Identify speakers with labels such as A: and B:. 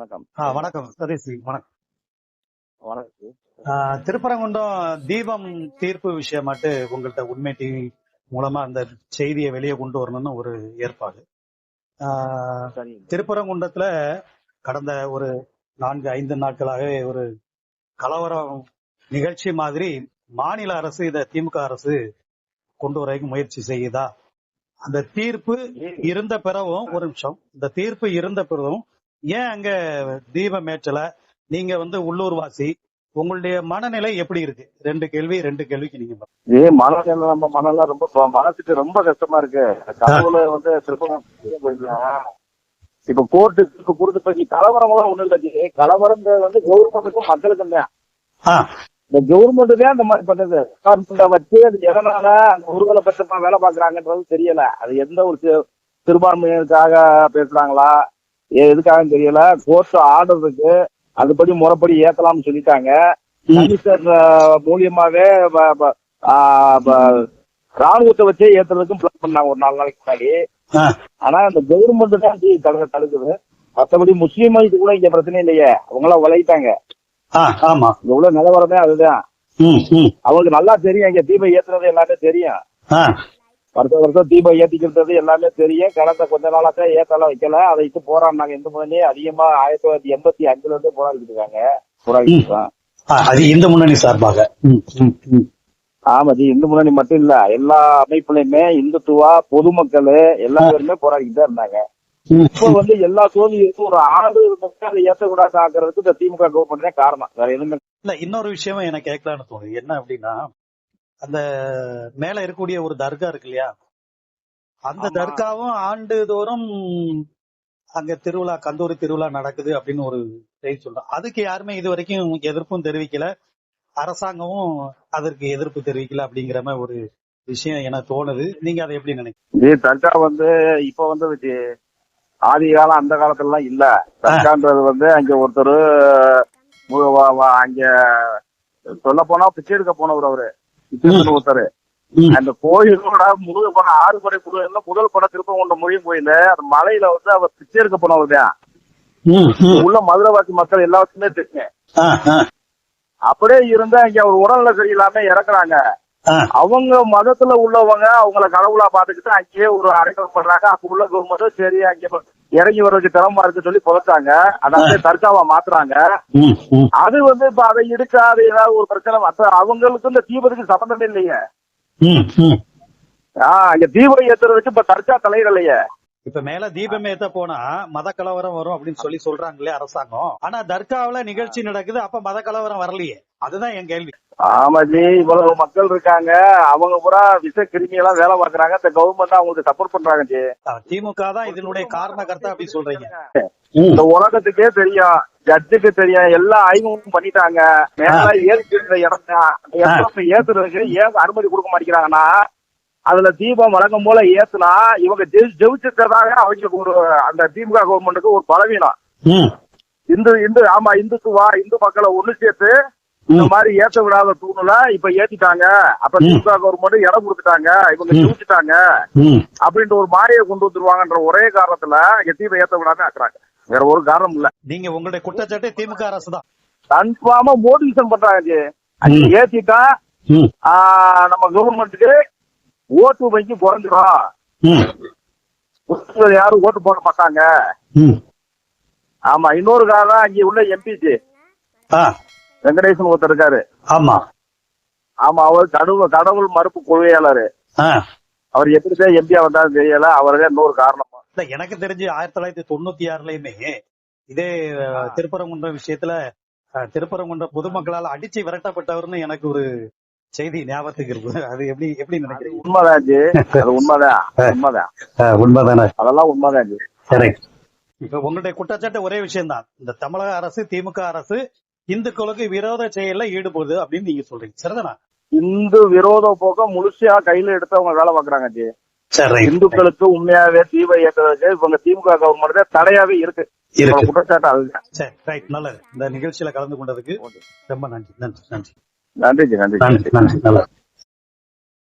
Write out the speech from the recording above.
A: வணக்கம்.
B: வணக்கம். சதீஷ் வணக்கம்.
A: வணக்கம்.
B: திருப்பரங்குன்றம் தீபம் தீர்ப்பு விஷயமாட்டு உங்கள்ட்ட உண்மை டிவி மூலமா அந்த செய்தியை வெளியே கொண்டு வரணும்னு ஒரு ஏற்பாடு. திருப்பரங்குன்றத்துல கடந்த ஒரு நான்கு ஐந்து நாட்களாகவே ஒரு கலவரம் நிகழ்ச்சி மாதிரி மாநில அரசு இத திமுக அரசு கொண்டு வரக்கு முயற்சி செய்யுதா? அந்த தீர்ப்பு இருந்த பிறகும் ஒரு நிமிஷம். இந்த தீர்ப்பு இருந்த பிறகும் ஏன் அங்க தீபம் ஏற்றல நீங்க வந்து உள்ளூர்வாசி உங்களுடைய மனநிலை எப்படி இருக்கு? ரெண்டு கேள்வி ரெண்டு கேள்விக்கு நீங்க.
A: இது மனநிலை நம்ம மனெல்லாம் ரொம்ப மனசுக்கு ரொம்ப கஷ்டமா இருக்கு. கடவுளை வந்து திருப்பம் இப்ப கோர்ட்டு இப்ப கொடுத்து பத்தி கலவரம் எல்லாம் ஒண்ணும் இல்லை கலவரம் வந்து கவர்மெண்ட்டுக்கும் மக்களுக்கும் தான் இந்த கவர்மெண்ட் தான் இந்த மாதிரி பண்ணது. கவர்மெண்ட வச்சு அது எதனால அந்த ஒருவரை பட்சமா வேலை பாக்குறாங்கன்றது தெரியல. அது எந்த ஒரு சிறுபான்மையினருக்காக பேசுறாங்களா? எதுக்காகன்னு தெரியல. கோர்ட் ஆர்டர் இருக்கு அதுபடி முறைப்படி ஏத்தலாம்னு சொல்லிட்டாங்க. கமிஷனர் மூலியமாவே ராணுவத்தை வச்சே ஏத்துறதுக்கும் பிளான் பண்ணாங்க ஒரு நாலு நாளைக்கு முன்னாடி. ஆனா இந்த கவர்மெண்ட் தான் தடுக்க தடுக்குது மத்தபடி முஸ்லீம் இது கூட இங்க பிரச்சனை இல்லையே. அவங்க எல்லாம் விளையிட்டாங்க
B: ஆமா.
A: உள்ள நிலவரமே அதுதான். அவங்களுக்கு நல்லா தெரியும் இங்க தீபம் ஏத்துறது எல்லாமே தெரியும். வருஷம் வருஷம் தீபம் ஏத்திக்கிறது எல்லாமே தெரியும். கடந்த கொஞ்ச நாளா தான் ஏத்தலாம் வைக்கல. அதை இட்டு போராடினாங்க இந்த முன்னணி? அதிகமா ஆயிரத்தி தொள்ளாயிரத்தி எண்பத்தி அஞ்சுல இருந்து போராடிட்டு இருக்காங்க. போராடிட்டு
B: ஆ, அது இந்த முன்னணி சார்பாக.
A: ஆமா ஜி இந்து முன்னணி மட்டும் இல்ல. எல்லா அமைப்புலயுமே இந்துத்துவா பொதுமக்கள் எல்லா பேருமே போராடிட்டு தான் இருந்தாங்க. இப்ப வந்து எல்லா சோதிக்கும் ஒரு இருந்தா அதை ஏத்தக்கூடாது ஆக்குறதுக்கு இந்த திமுக கவர்மெண்ட் காரணம். வேற எதுவுமே
B: இல்ல இன்னொரு விஷயமும் எனக்கு கேட்கலான்னு தோணுது. என்ன அப்படின்னா அந்த மேல இருக்கக்கூடிய ஒரு தர்கா இருக்கு இல்லையா அந்த. தர்காவும் ஆண்டுதோறும் அங்க திருவிழா கந்தூரி திருவிழா நடக்குது அப்படின்னு ஒரு செய்தி சொல்றோம் அதுக்கு யாருமே இது வரைக்கும் எதிர்ப்பும் தெரிவிக்கல. அரசாங்கமும் அதற்கு எதிர்ப்பு தெரிவிக்கல அப்படிங்கிற மாதிரி ஒரு விஷயம் எனக்கு தோணுது. நீங்க அதை எப்படி நினைக்கிறீங்க?
A: தர்கா வந்து இப்ப வந்து ஆதி காலம் அந்த காலத்துல எல்லாம் இல்ல தர்கான்றது வந்து அங்க ஒருத்தர் அங்க சொல்ல போனா பிச்சை எடுக்க போனவர் அவரு. ஒருத்தர்
B: ம்,
A: அந்த கோயிலோட முழு படம் ஆறு படை குழு முதல் படம் திருப்ப கொண்ட மொழி கோயில அந்த மலையில வந்து அவர் பிச்சை எடுக்க போனவர் தான்.
B: ம், ம்.
A: உள்ள மதுரவாசி மக்கள் எல்லாத்துக்குமே தெரியும். அப்படியே இருந்தா இங்க அவர் உடல்நல சரியில்லாம இறக்குறாங்க. அவங்க மதத்துல உள்ளவங்க அவங்கள கடவுளா பாத்துக்கிட்டு அங்கேயே ஒரு அடைக்கலம் பண்றாங்க. அப்ப உள்ள கவர்மெண்ட் சரி அங்க இறங்கி வர்றதுக்கு திறமா இருக்கு சொல்லி புதைச்சாங்க. அதாவது தற்காவா மாத்துறாங்க. அது வந்து இப்ப அதை அது ஏதாவது ஒரு பிரச்சனை மத்த அவங்களுக்கு இந்த தீபத்துக்கு சம்பந்தமே இல்லையே. ஆஹ் இங்க தீபம் ஏத்துறதுக்கு இப்ப தற்கா தலையிடலையே
B: இப்ப மேல தீபம் ஏத்த போனா மத கலவரம் வரும் அப்படின்னு சொல்லி சொல்றாங்களே அரசாங்கம். ஆனா தர்காவுல நிகழ்ச்சி நடக்குது அப்ப மத கலவரம் வரலையே. அதுதான் என் கேள்வி.
A: ஆமாஜி இவ்வளவு மக்கள் இருக்காங்க. அவங்க பூரா விஷ கிருமியெல்லாம் வேலை பாக்குறாங்க இந்த கவர்மெண்ட் அவங்களுக்கு சப்போர்ட் பண்றாங்க ஜி
B: திமுக தான் இதனுடைய காரணகர்த்தா அப்படி சொல்றீங்க.
A: இந்த உலகத்துக்கே தெரியும். ஜட்ஜுக்கு தெரியும். எல்லா ஆய்வும் பண்ணிட்டாங்க. மேல ஏற்கிற இடம் தான். அந்த இடத்துல ஏத்துறதுக்கு ஏன் அனுமதி கொடுக்க மாட்டேங்கிறாங்கன்னா அதுல தீபம் வழங்கும் போல ஏத்துனா இவங்க ஜெயி- ஜெயிச்சிருக்கிறதாக அவங்களுக்கு ஒரு அந்த திமுக கவர்மெண்ட்டுக்கு ஒரு பலவீனம். இந்து இந்து ஆமா இந்துத்துவா இந்து மக்களை ஒண்ணு சேர்த்து இந்த மாதிரி ஏத்த விடாத தூணுல இப்ப ஏத்திட்டாங்க. அப்ப திமுக கவர்மெண்ட் இடம் கொடுத்துட்டாங்க. இவங்க ஜெயிச்சிட்டாங்க.
B: ம்.
A: அப்படின்ற ஒரு மாயை கொண்டு வந்துருவாங்கன்ற ஒரே காரணத்துல தீபம் ஏத்த விடாம ஆக்குறாங்க. வேற ஒரு காரணம் இல்ல.
B: நீங்க உங்களுடைய குற்றச்சாட்டு திமுக அரசு தான்.
A: கன்ஃபார்மா மோட்டிவேஷன் பண்றாங்க. அங்க. ஏத்திட்டா நம்ம கவர்மெண்ட்டுக்கு ஓட்டு வங்கி குறைஞ்சிரும்.
B: ம்,
A: ஓட்டுல யாரும் ஓட்டு போட மாட்டாங்க.
B: ம்.
A: ஆமா இன்னொரு காரணம் இங்க உள்ள எம்பிஜி
B: ஆ,
A: வெங்கடேசன் ஒருத்தர் இருக்காரு.
B: ஆமா.
A: ஆமா அவர் கடவுள் கடவுள் மறுப்பு கொள்கையாளரு. அவர் எப்படிதான் எம்பியா வந்தாலும் தெரியல அவர்தான் இன்னொரு காரணமா.
B: இல்ல எனக்கு தெரிஞ்சு ஆயிரத்தி தொள்ளாயிரத்தி தொண்ணூத்தி ஆறுலயுமே இதே திருப்பரங்குன்றம் விஷயத்துல அஹ், திருப்பரங்குன்றம் பொதுமக்களால் அடிச்சு விரட்டப்பட்டவர்னு எனக்கு ஒரு செய்தி ஞாபகத்துக்கு இருக்கு. அது எப்படி எப்படி நினைக்கிறீங்க?
A: உண்மைதான் அது உண்மைதான் உண்மைதான்.
B: உண்மைதானே?
A: அதெல்லாம் உண்மைதான்
B: கரெக்ட் இப்ப உங்களுடைய குற்றச்சாட்டு ஒரே விஷயம்தான். இந்த தமிழக அரசு திமுக அரசு இந்துக்களுக்கு விரோத செயல்ல ஈடுபடுது அப்படின்னு நீங்க சொல்றீங்க. சரிதானா?
A: இந்து விரோத போக்க முழுசா கையில எடுத்து அவங்க வேலை பாக்குறாங்க ஜி.
B: சரி.
A: இந்துக்களுக்கு உண்மையாவே தீப ஏற்றுறதுக்கு இவங்க திமுக கவர்மெண்ட் தடையாவே இருக்கு. குற்றச்சாட்டு அதுதான்.
B: சரி ரைட் நல்லது. இந்த நிகழ்ச்சியில கலந்து கொண்டதுக்கு ரொம்ப நன்றி. நன்றி நன்றி.
A: நன்றி ஜி நன்றி.
B: நன்றி நன்றி. நல்லது.